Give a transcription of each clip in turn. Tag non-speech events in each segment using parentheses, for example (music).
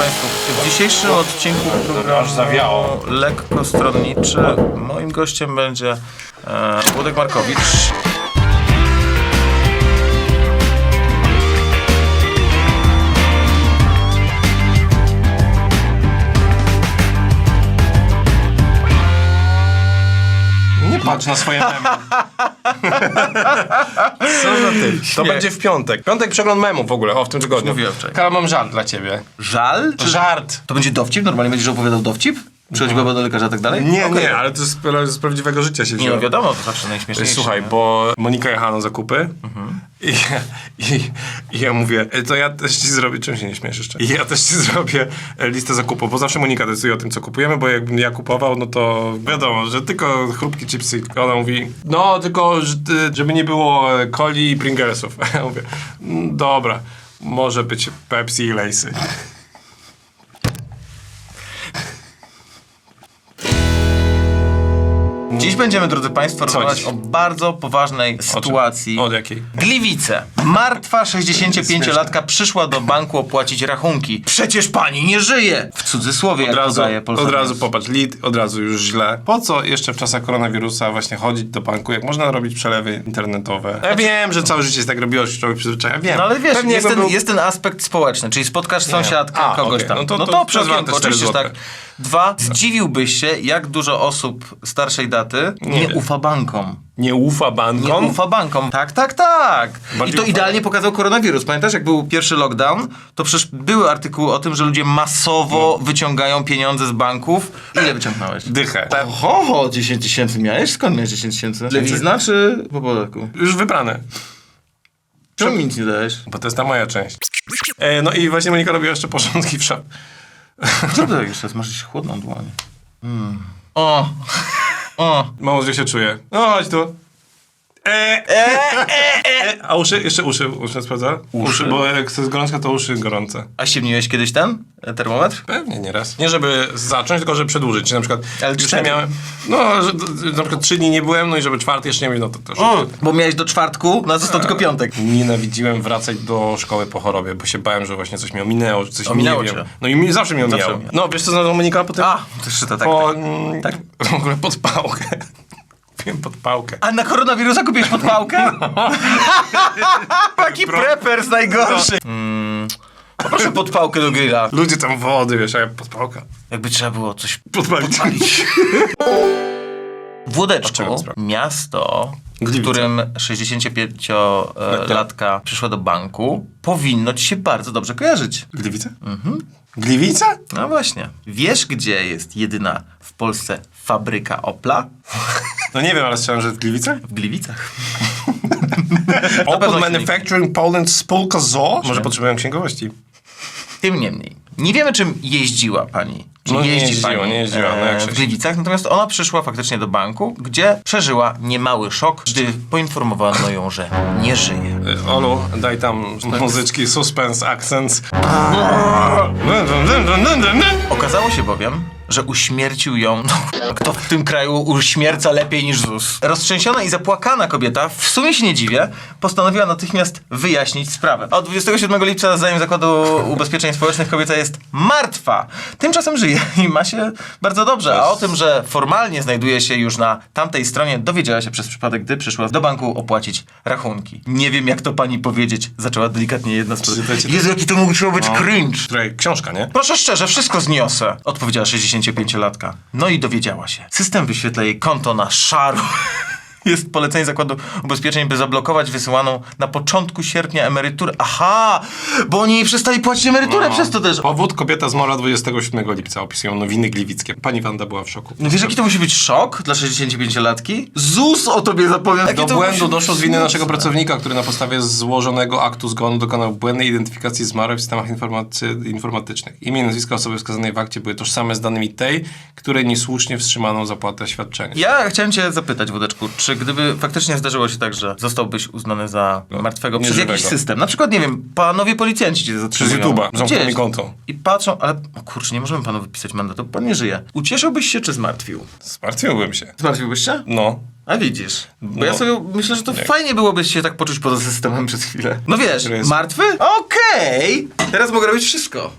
Państwo, w dzisiejszym odcinku programu lekko stronniczy moim gościem będzie e, Włodek Markowicz. Nie patrz na swoje memy. (laughs) (laughs) Co za ty? To Śmiech. będzie w piątek. Piątek przegląd memów w ogóle, o w tym tygodniu. mówiłem wczoraj. Karol, mam żart dla ciebie. Żal? Czy Żart. to będzie dowcip? Normalnie będziesz opowiadał dowcip? Przychodzi baba do lekarza i tak dalej? Nie, Okej. nie, ale to jest z, z prawdziwego życia się Nie, wzięło. no wiadomo, to zawsze najśmieszniejsze. Słuchaj, nie? bo Monika jechała na zakupy i, i, i ja mówię, "E, to ja też ci zrobię, czym się nie śmiesz jeszcze? I ja też ci zrobię e, listę zakupów, bo zawsze Monika decyduje o tym, co kupujemy, bo jakbym ja kupował, no to wiadomo, że tylko chrupki, chipsy. Ona mówi, no tylko, że- żeby nie było e, coli i Pringlesów. (laughs) Ja mówię, "Mm, dobra, może być Pepsi i Lejsy. Dziś będziemy, drodzy Państwo, rozmawiać dziś? o bardzo poważnej sytuacji. Od jakiej? Gliwice. Martwa 65-latka przyszła do banku opłacić rachunki. Przecież pani nie żyje! W cudzysłowie, jak Od razu, podaje Polsat od razu News. popatrz, lead, od razu już źle. Po co jeszcze w czasach koronawirusa właśnie chodzić do banku, jak można robić przelewy internetowe? Ja wiem, że całe życie jest tak robiło, się człowiek przyzwyczaja, wiem. No ale wiesz, Pewnie jest ten, był- jest ten aspekt społeczny, czyli spotkasz sąsiadkę, A, kogoś okej. tam. No to- no przez przezwałem okienko, oczywiście tak. Dwa, zdziwiłbyś się, jak dużo osób starszej daty nie, wiem. ufa bankom. Nie ufa Nie bankom? ufa bankom. Tak, tak, tak. Bardziej I to ufa- idealnie pokazał koronawirus. Pamiętasz, jak był pierwszy lockdown, to przecież były artykuły o tym, że ludzie masowo No. wyciągają pieniądze z banków. Ile wyciągnąłeś? Dychę. Ho, ho, 10 tysięcy miałeś? Skąd miałeś 10 tysięcy? Lewizna czy po podatku? Już wybrane, Czemu mi nic nie dałeś? bo to jest ta moja część. E, no i właśnie Monika robiła jeszcze porządki w szaf. Co to jeszcze jest? Masz chłodną dłoń. O! O! Mało źle się czuję. No chodź tu. E, e, a uszy? Jeszcze uszy, uszy sprawdza? Uszy, bo jak jest gorączka, to uszy gorące. A ściemniłeś kiedyś e, termometr? Pewnie nieraz. Nie żeby zacząć, tylko żeby przedłużyć. Czyli na przykład Ale już nie miałem. No, że, na przykład trzy dni nie byłem, no i żeby czwarty jeszcze nie mieć, no to też. O! Bo miałeś do czwartku, na został tylko piątek. Nienawidziłem wracać do szkoły po chorobie, bo się bałem, że właśnie coś mi ominęło, że coś Ominęło nie cię. wiem. No i mi zawsze mi Zawsze omijało. omijało. No wiesz co znalazła Monika potem? A! To jeszcze to tak. po, tak. mm, (laughs) W ogóle pod pałkę. Wiem, pod pałkę. A na koronawirusa kupiłeś podpałkę? (laughs) Taki Pro- preppers najgorszy. Mm, poproszę podpałkę do grilla. Ludzie tam wody, wiesz, a ja pod pałkę. Jakby trzeba było coś Podpalić. (laughs) W Łódeczku, czego sprawa? miasto, w Gliwice. którym 65-latka przyszła do banku, powinno ci się bardzo dobrze kojarzyć. Gliwice? Mhm. Gliwice? No właśnie. Wiesz, gdzie jest jedyna Polsce fabryka Opla? No nie wiem, ale strzelam, że w Gliwicach? W Gliwicach. (laughs) Opel Manufacturing Poland Spółka ZO? Może potrzebują księgowości. Tym niemniej. Nie wiemy, czym jeździła pani. Czy No nie jeździ jeździła, pani nie jeździła, no jak e, się- w Gliwicach, natomiast ona przyszła faktycznie do banku, gdzie przeżyła niemały szok, gdy poinformowano ją, że nie żyje. Y, Olu, daj tam muzyczki, suspense, accents. Okazało się bowiem, że uśmiercił ją. (laughs) No, kto w tym kraju uśmierca lepiej niż ZUS? Roztrzęsiona i zapłakana kobieta, w sumie się nie dziwię, postanowiła natychmiast wyjaśnić sprawę. Od 27 lipca, zdaniem Zakładu Ubezpieczeń Społecznych, kobieta jest martwa. Tymczasem żyje i ma się bardzo dobrze. A o tym, że formalnie znajduje się już na tamtej stronie, dowiedziała się przez przypadek, gdy przyszła do banku opłacić rachunki. Nie wiem, jak to pani powiedzieć, zaczęła delikatnie jedna z. Jezu, jaki to musiał być cringe. Której książka, nie? Proszę szczerze, wszystko zniosę, odpowiedziała 65-latka. No i dowiedziała się. System wyświetla jej konto na szaro. (laughs) Jest polecenie Zakładu Ubezpieczeń, by zablokować wysyłaną na początku sierpnia emeryturę. Aha! Bo oni przestali płacić emeryturę No. przez to też. Powód kobieta zmarła 27 lipca, opisują nowiny gliwickie. Pani Wanda była w szoku. No wiesz, jaki to musi być szok dla 65-latki? ZUS o tobie zapowiem. Jakie Do to błędu doszło z winy naszego pracownika, który na podstawie złożonego aktu zgonu dokonał błędnej identyfikacji zmarłej w systemach informatycznych. Imię i nazwisko osoby wskazanej w akcie były tożsame z danymi tej, której niesłusznie wstrzymano zapłatę świadczenia. Ja chciałem cię zapytać, Wodeczku, czy gdyby faktycznie zdarzyło się tak, że zostałbyś uznany za martwego przez nieżywego. jakiś system, na przykład, nie wiem, panowie policjanci cię zatrzymują. YouTube'a, zamknął mi konto. I patrzą, ale o kurczę, nie możemy panu wypisać mandatu, bo pan nie żyje. Ucieszyłbyś się, czy zmartwił? Zmartwiłbym się. Zmartwiłbyś się? No. A widzisz. Bo No. ja sobie myślę, że to fajnie byłoby się tak poczuć poza systemem przez chwilę. No wiesz, martwy? Okej! Teraz mogę robić wszystko.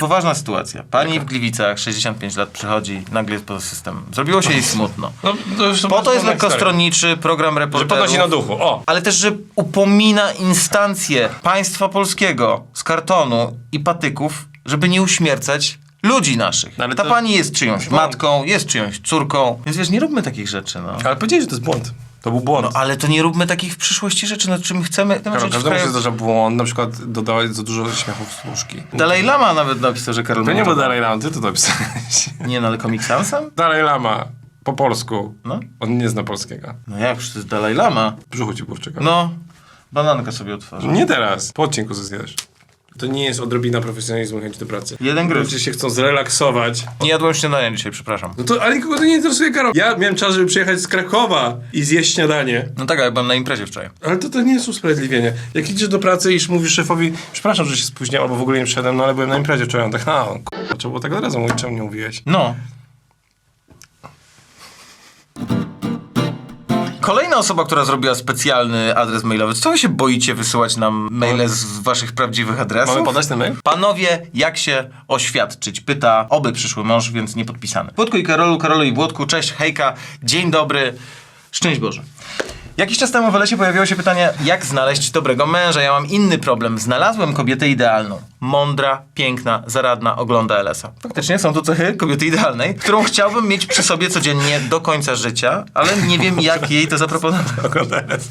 Poważna sytuacja. Pani w Gliwicach, 65 lat, przychodzi, nagle jest poza systemem. Zrobiło się jej smutno. No, to już Po to jest lekkostronniczy program Że reporterów. podnosi na duchu. O! Ale też, że upomina instancje państwa polskiego z kartonu i patyków, żeby nie uśmiercać ludzi naszych. Ale Ta to- pani jest czyjąś matką, jest czyjąś córką, więc wiesz, nie róbmy takich rzeczy, no. Ale powiedzieli, że to jest błąd. To był błąd. No ale to nie róbmy takich w przyszłości rzeczy, nad czym chcemy... Karol, w każdemu się kraju- zdarza błąd, na przykład dodawać za dużo śmiechów z łóżki. Dalej Lama nawet napisał, że Karol To nie był Dalej Lama, ty to napisałeś. (laughs) Nie, no ale Comic Sansem? Dalej Lama, po polsku. No. On nie zna polskiego. No jak, to jest Dalaj Lama. Brzuchu ci burczyka. No, banankę sobie otworzę. Nie teraz, po odcinku zjesz. To nie jest odrobina profesjonalizmu i chęci do pracy. Jeden gryz. Ludzie się chcą zrelaksować. Nie jadłem śniadania dzisiaj, przepraszam. No to, ale nikogo to nie interesuje, Karol. Ja miałem czas, żeby przyjechać z Krakowa i zjeść śniadanie. No tak, ale byłem na imprezie wczoraj. Ale to, to nie jest usprawiedliwienie. Jak idziesz do pracy i mówisz szefowi, przepraszam, że się spóźniałem, albo w ogóle nie przyszedłem, no ale byłem na imprezie wczoraj. On tak, a, k***a, trzeba było tak od razu mówić, czemu nie mówiłeś? No. Kolejna osoba, która zrobiła specjalny adres mailowy. Co wy się boicie wysyłać nam maile z waszych prawdziwych adresów? Mamy podać ten mail? Panowie, jak się oświadczyć? Pyta oby przyszły mąż, więc niepodpisany. Włodku i Karolu, Karolu i Włodku, cześć, hejka, dzień dobry, szczęść Boże. Jakiś czas temu w Lesie pojawiło się pytanie, jak znaleźć dobrego męża. Ja mam inny problem. Znalazłem kobietę idealną. Mądra, piękna, zaradna, ogląda LS-a. Faktycznie są to cechy kobiety idealnej, którą chciałbym mieć przy sobie codziennie do końca życia, ale nie wiem, jak jej to zaproponować.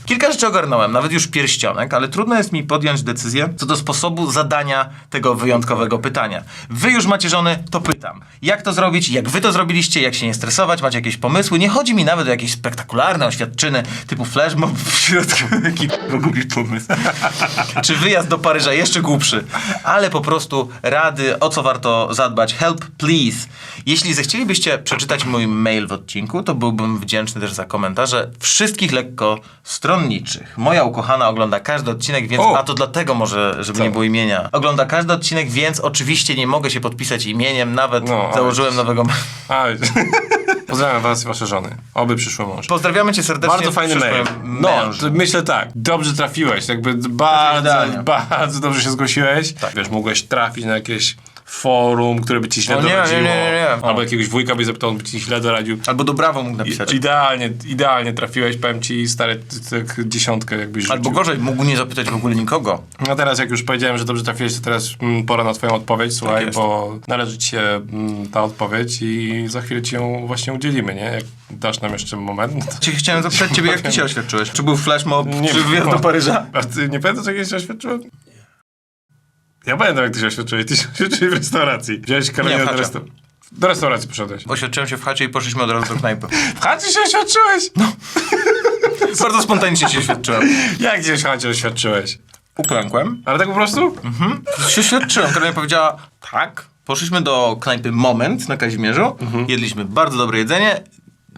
Kilka rzeczy ogarnąłem, nawet już pierścionek, ale trudno jest mi podjąć decyzję co do sposobu zadania tego wyjątkowego pytania. Wy już macie żony, to pytam. Jak to zrobić? Jak wy to zrobiliście? Jak się nie stresować? Macie jakieś pomysły? Nie chodzi mi nawet o jakieś spektakularne oświadczyny typu flashmob w środku. (laughs) Jaki głupi pomysł. (laughs) Czy wyjazd do Paryża jeszcze głupszy. Ale po prostu rady, o co warto zadbać. Help, please. Jeśli zechcielibyście przeczytać mój mail w odcinku, to byłbym wdzięczny też za komentarze wszystkich lekko stronniczych. Moja ukochana ogląda każdy odcinek, więc... O! A to dlatego może, żeby Co? nie było imienia. Ogląda każdy odcinek, więc oczywiście nie mogę się podpisać imieniem. Nawet No, ale- założyłem nowego... (laughs) A, Pozdrawiam was i wasze żony. Oby przyszły mąż. Pozdrawiamy cię serdecznie. Bardzo fajny mail. No, mężu. myślę tak. Dobrze trafiłeś. Jakby bardzo, (laughs) bardzo dobrze się zgłosiłeś. Tak. Wiesz, mogłeś trafić na jakieś forum, które by ci źle O nie, doradziło. nie, nie, nie. Albo jakiegoś wujka by zapytał, on by ci źle doradził. Albo do brawo mógł napisać. I, idealnie, idealnie trafiłeś, powiem ci, stary, tak dziesiątkę jakbyś rzucił. Albo gorzej, mógł nie zapytać w ogóle nikogo. No teraz, jak już powiedziałem, że dobrze trafiłeś, to teraz mm, pora na twoją odpowiedź, słuchaj, Tak bo należy ci się mm, ta odpowiedź i za chwilę ci ją właśnie udzielimy, nie? Jak dasz nam jeszcze moment. no To... Chciałem zapytać ciebie, jak ty się (laughs) oświadczyłeś? Czy był flash mob, Nie czy wyjazd do Paryża? A ty nie pamiętasz, jak ja się oświadczyłem? Ja pamiętam, jak ty się oświadczyłeś. Ty się oświadczyłeś w restauracji. Wziąłeś Nie, w do, chacie. do restauracji poszedłeś. Oświadczyłem się w chacie i poszliśmy od razu do knajpy. W chacie się oświadczyłeś? No. (laughs) Bardzo spontanicznie się oświadczyłem. Jak gdzieś w chacie oświadczyłeś? Uklękłem. Ale tak po prostu? Mhm. Się oświadczyłem. Karolina powiedziała tak. Poszliśmy do knajpy Moment na Kazimierzu. Jedliśmy bardzo dobre jedzenie.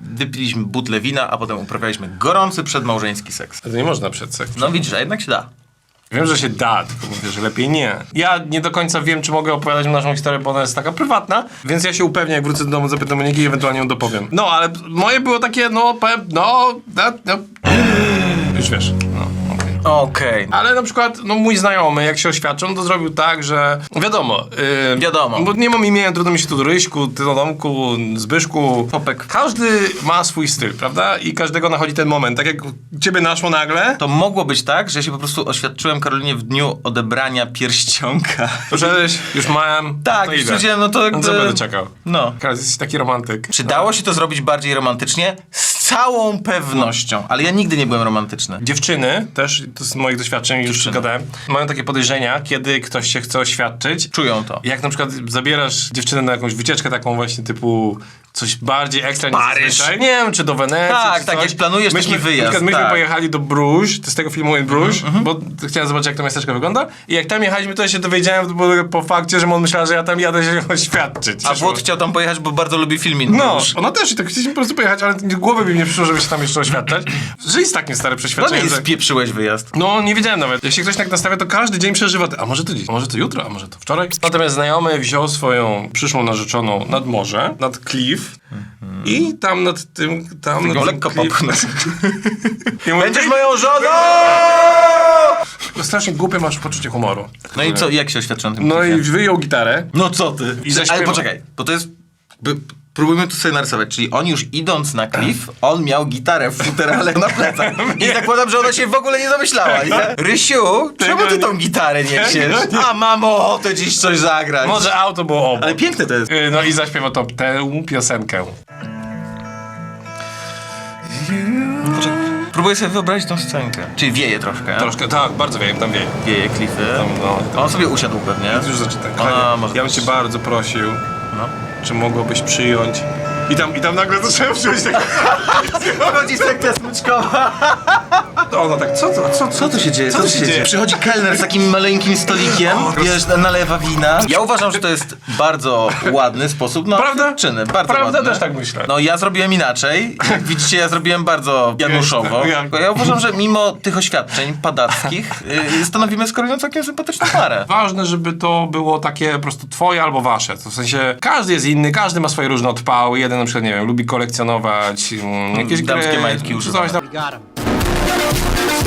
Wypiliśmy butlę wina, a potem uprawialiśmy gorący przedmałżeński seks. Ale to nie można przed seksem. No widzisz, a jednak się da. Wiem, że się da, tylko mówię, że lepiej nie. Ja nie do końca wiem, czy mogę opowiadać naszą historię, bo ona jest taka prywatna, więc ja się upewnię, jak wrócę do domu, zapytam Moniki i ewentualnie ją dopowiem. No, ale moje było takie, no, powiem, no, no, no. Już wiesz, no, okej. Ale na przykład, no mój znajomy, jak się oświadczył, to zrobił tak, że wiadomo. Yy, Wiadomo. Bo nie mam imienia, trudno mi się tu Ryśku, ty do domku, Zbyszku. Popek. Każdy ma swój styl, prawda? I każdego nachodzi ten moment. Tak jak ciebie naszło nagle, To mogło być tak, że ja się po prostu oświadczyłem Karolinie w dniu odebrania pierścionka. poszedłeś, już mam. Tak, to już idę. stwierdziłem, no to No jakby... co będę czekał? No. Karol, jesteś taki romantyk. Czy dało się to zrobić bardziej romantycznie? Całą pewnością. Ale ja nigdy nie byłem romantyczny. Dziewczyny, też to z moich doświadczeń, już Dziewczyny. gadałem, mają takie podejrzenia, kiedy ktoś się chce oświadczyć. Czują to. Jak na przykład zabierasz dziewczynę na jakąś wycieczkę taką właśnie typu coś bardziej ekstra niż Paryż. zazwyczaj. Nie wiem, czy do Wenecji, Tak, czy tak, coś. jak planujesz taki wyjazd, Na przykład myśmy tak. pojechali do Bruges, to z tego filmu in Bruges, Mhm, bo chciałem zobaczyć, jak to miasteczko wygląda. I jak tam jechaliśmy, to ja się dowiedziałem było po fakcie, że on myślał, że ja tam jadę się oświadczyć. A. Włod chciał tam pojechać, bo bardzo lubi filming. No, ona też i tak chcieliśmy po prostu pojechać, ale głowy by mi nie przyszło, żeby się tam jeszcze oświadczać. Żyj z takim starym No przeświadczeniem, nie że... spieprzyłeś wyjazd. No, nie wiedziałem nawet. Jak się ktoś tak nastawia, to każdy dzień przeżywa. A może to dziś, a może to jutro, a może to wczoraj. Natomiast znajomy wziął swoją przyszłą narzeczoną nad morze, nad klif i tam nad tym, tam nad lekko. I (laughs) mówi, Będziesz moją żoną! strasznie głupie masz poczucie humoru. No i co, jak się oświadczył na tym No i klipie? wyjął gitarę. No co ty? I zaśpiewał. Ale poczekaj, bo to jest... By, próbujmy tu sobie narysować, czyli on już idąc na klif, on miał gitarę w futerale na plecach. I zakładam, że ona się w ogóle nie zamyślała, nie? Rysiu, czemu ty tą gitarę niesiesz? A mamo, ochotę dziś coś zagrać. Może auto było obok. Ale piękne to jest. Y, No i zaśpiewał to tę piosenkę. Próbuję sobie wyobrazić tą scenkę. Czyli wieje troszkę. Troszkę, tak, bardzo wieje, tam wieje. Wieje klify. Tam, no. On sobie usiadł pewnie. Już zaczyna. Kochanie, może ja bym być- cię bardzo prosił, No. Czy mogłabyś przyjąć. I tam, I tam nagle zacząłem przyjąć tak. Chodzi sekcja smyczkowa. Ona tak, co to, co, Co tu się dzieje? Co tu się dzieje? Przychodzi kelner z takim maleńkim stolikiem, wiesz, nalewa wina. Ja uważam, że to jest bardzo ładny sposób na Prawda? dziewczyny. Bardzo Prawda? ładny. Też tak myślę. No ja zrobiłem inaczej. Jak widzicie, ja zrobiłem bardzo januszowo. Ja- Ja uważam, że mimo tych oświadczeń padackich yy, stanowimy skoro całkiem sympatyczną parę. Ważne, żeby to było takie po prostu twoje albo wasze. To w sensie każdy jest inny, każdy ma swoje różne odpały. Jeden na przykład, nie wiem, lubi kolekcjonować mm, jakieś Damskie gry, majtki czy używane. coś tam.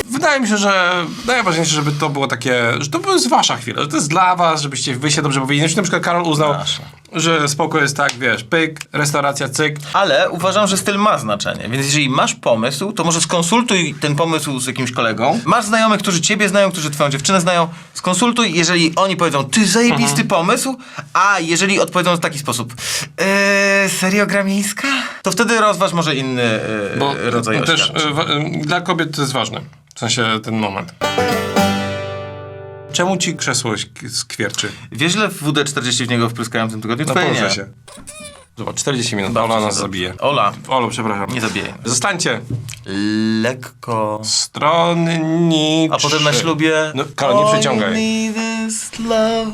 Wydaje mi się, że najważniejsze, żeby to było takie, że to jest wasza chwila, że to jest dla was, żebyście wy się dobrze bawili. Na przykład Karol uznał, Nasza. Że spoko jest tak, wiesz, pyk, restauracja, cyk. Ale uważam, że styl ma znaczenie, więc jeżeli masz pomysł, to może skonsultuj ten pomysł z jakimś kolegą. Masz znajomych, którzy ciebie znają, którzy twoją dziewczynę znają. Skonsultuj, jeżeli oni powiedzą, ty zajebisty pomysł, a jeżeli odpowiedzą w taki sposób, eee, serio gra miejska? To wtedy rozważ może inny eee, Bo rodzaj też oświadczeń. y, wa- y, dla kobiet to jest ważne. W sensie ten moment. Czemu ci krzesło sk- skwierczy? Wiesz, ile w WD-40 w niego wpryskałem w tym tygodniu? No Twoje nie. się. Zobacz, 40 minut, Dobrze, Ola nas dobrze. zabije. Ola, Olu, przepraszam. nie zabijaj. Zostańcie. Lekko. Stronniczy. A potem na ślubie... No, Karol, nie All you przeciągaj. need is love.